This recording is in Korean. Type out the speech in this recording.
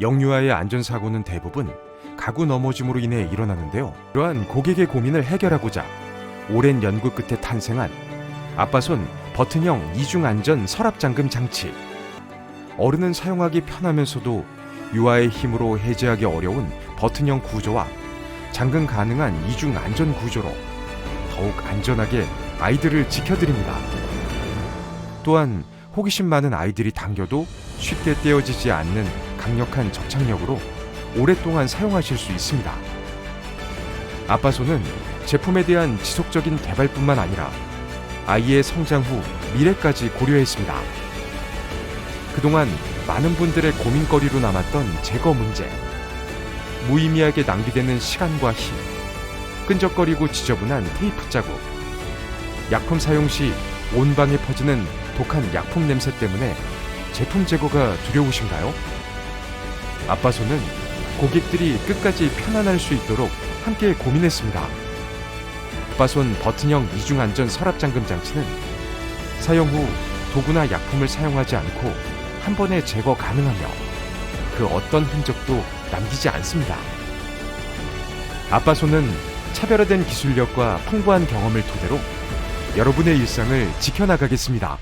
영유아의 안전사고는 대부분 가구 넘어짐으로 인해 일어나는데요. 이러한 고객의 고민을 해결하고자 오랜 연구 끝에 탄생한 아빠손 버튼형 이중 안전 서랍 잠금 장치. 어른은 사용하기 편하면서도 유아의 힘으로 해제하기 어려운 버튼형 구조와 잠금 가능한 이중 안전 구조로 더욱 안전하게 아이들을 지켜드립니다. 또한 호기심 많은 아이들이 당겨도 쉽게 떼어지지 않는 강력한 접착력으로 오랫동안 사용하실 수 있습니다. 아빠손은 제품에 대한 지속적인 개발뿐만 아니라 아이의 성장 후 미래까지 고려했습니다. 그동안 많은 분들의 고민거리로 남았던 제거 문제, 무의미하게 낭비되는 시간과 힘, 끈적거리고 지저분한 테이프 자국, 약품 사용 시 온 방에 퍼지는 독한 약품 냄새 때문에 제품 제거가 두려우신가요? 아빠손은 고객들이 끝까지 편안할 수 있도록 함께 고민했습니다. 아빠손 버튼형 이중 안전 서랍 잠금 장치는 사용 후 도구나 약품을 사용하지 않고 한 번에 제거 가능하며 그 어떤 흔적도 남기지 않습니다. 아빠손은 차별화된 기술력과 풍부한 경험을 토대로 여러분의 일상을 지켜나가겠습니다.